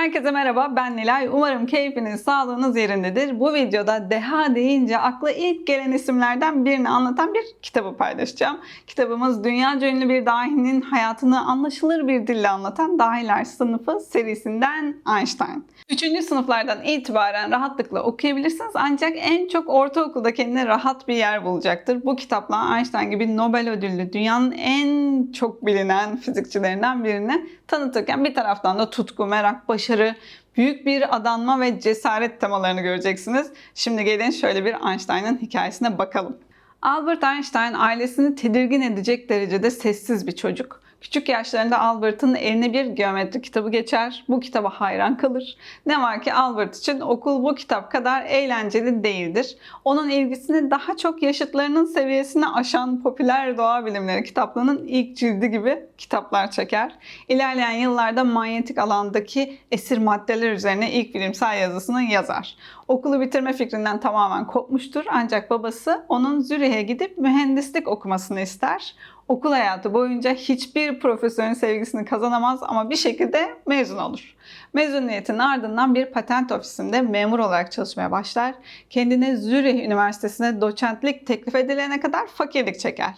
Herkese merhaba, ben Nilay. Umarım keyfiniz, sağlığınız yerindedir. Bu videoda deha deyince akla ilk gelen isimlerden birini anlatan bir kitabı paylaşacağım. Kitabımız dünyaca ünlü bir dahinin hayatını anlaşılır bir dille anlatan Dahiler Sınıfı serisinden Einstein. Üçüncü sınıflardan itibaren rahatlıkla okuyabilirsiniz ancak en çok ortaokulda kendine rahat bir yer bulacaktır. Bu kitapla Einstein gibi Nobel ödüllü dünyanın en çok bilinen fizikçilerinden birini tanıtırken bir taraftan da tutku, merak, başarı, büyük bir adanma ve cesaret temalarını göreceksiniz. Şimdi gelin şöyle bir Einstein'ın hikayesine bakalım. Albert Einstein ailesini tedirgin edecek derecede sessiz bir çocuk. Küçük yaşlarında Albert'ın eline bir geometri kitabı geçer. Bu kitaba hayran kalır. Ne var ki Albert için okul bu kitap kadar eğlenceli değildir. Onun ilgisini daha çok yaşıtlarının seviyesini aşan popüler doğa bilimleri kitaplığının ilk cildi gibi kitaplar çeker. İlerleyen yıllarda manyetik alandaki esir maddeler üzerine ilk bilimsel yazısını yazar. Okulu bitirme fikrinden tamamen kopmuştur ancak babası onun Zürih'e gidip mühendislik okumasını ister. Okul hayatı boyunca hiçbir profesörün sevgisini kazanamaz ama bir şekilde mezun olur. Mezuniyetinin ardından bir patent ofisinde memur olarak çalışmaya başlar. Kendine Zürih Üniversitesi'ne doçentlik teklif edilene kadar fakirlik çeker.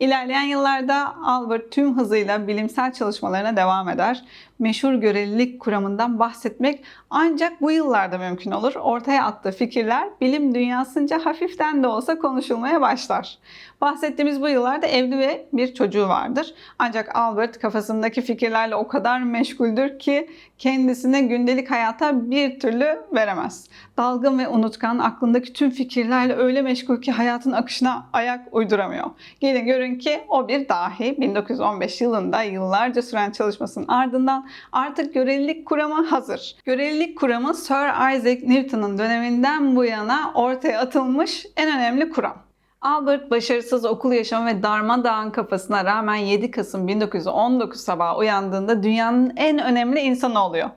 İlerleyen yıllarda Albert tüm hızıyla bilimsel çalışmalarına devam eder. Meşhur görelilik kuramından bahsetmek ancak bu yıllarda mümkün olur. Ortaya attığı fikirler bilim dünyasınca hafiften de olsa konuşulmaya başlar. Bahsettiğimiz bu yıllarda evli ve bir çocuğu vardır. Ancak Albert kafasındaki fikirlerle o kadar meşguldür ki kendisine gündelik hayata bir türlü veremez. Dalgın ve unutkan aklındaki tüm fikirlerle öyle meşgul ki hayatın akışına ayak uyduramıyor. Gelin görün ki o bir dahi 1915 yılında yıllarca süren çalışmasının ardından artık görelilik kuramı hazır. Görelilik kuramı Sir Isaac Newton'un döneminden bu yana ortaya atılmış en önemli kuram. Albert başarısız okul yaşamı ve darmadağın kafasına rağmen 7 Kasım 1919 sabahı uyandığında dünyanın en önemli insanı oluyor.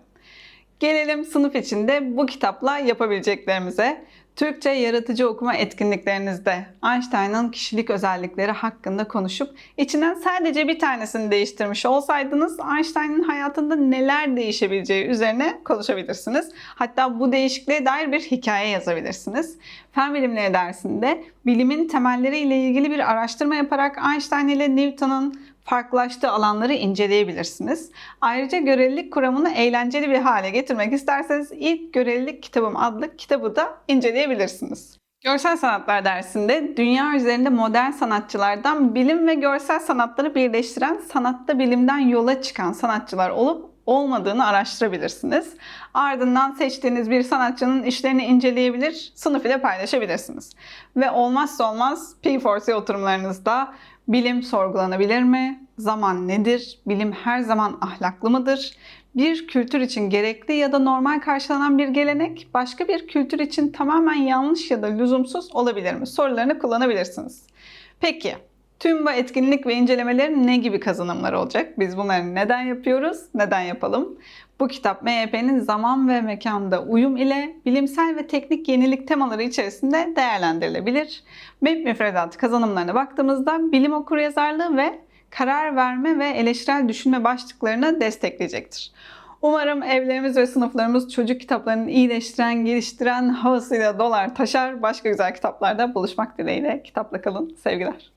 Gelelim sınıf içinde bu kitapla yapabileceklerimize. Türkçe yaratıcı okuma etkinliklerinizde Einstein'ın kişilik özellikleri hakkında konuşup içinden sadece bir tanesini değiştirmiş olsaydınız Einstein'ın hayatında neler değişebileceği üzerine konuşabilirsiniz. Hatta bu değişikliğe dair bir hikaye yazabilirsiniz. Fen bilimleri dersinde bilimin temelleriyle ilgili bir araştırma yaparak Einstein ile Newton'un farklılaştığı alanları inceleyebilirsiniz. Ayrıca görelilik kuramını eğlenceli bir hale getirmek isterseniz ilk görelilik kitabım adlı kitabı da inceleyebilirsiniz. Görsel sanatlar dersinde dünya üzerinde modern sanatçılardan bilim ve görsel sanatları birleştiren sanatta bilimden yola çıkan sanatçılar olup olmadığını araştırabilirsiniz. Ardından seçtiğiniz bir sanatçının işlerini inceleyebilir, sınıf ile paylaşabilirsiniz. Ve olmazsa olmaz P4C oturumlarınızda bilim sorgulanabilir mi? Zaman nedir? Bilim her zaman ahlaklı mıdır? Bir kültür için gerekli ya da normal karşılanan bir gelenek başka bir kültür için tamamen yanlış ya da lüzumsuz olabilir mi? Sorularını kullanabilirsiniz. Peki Tüm bu etkinlik ve incelemelerin ne gibi kazanımları olacak? Biz bunları neden yapıyoruz? Neden yapalım? Bu kitap MYP'nin zaman ve mekanda uyum ile bilimsel ve teknik yenilik temaları içerisinde değerlendirilebilir. MEP müfredatı kazanımlarına baktığımızda bilim okuryazarlığı ve karar verme ve eleştirel düşünme başlıklarını destekleyecektir. Umarım evlerimiz ve sınıflarımız çocuk kitaplarını iyileştiren, geliştiren havasıyla dolar taşar. Başka güzel kitaplarda buluşmak dileğiyle. Kitapla kalın. Sevgiler.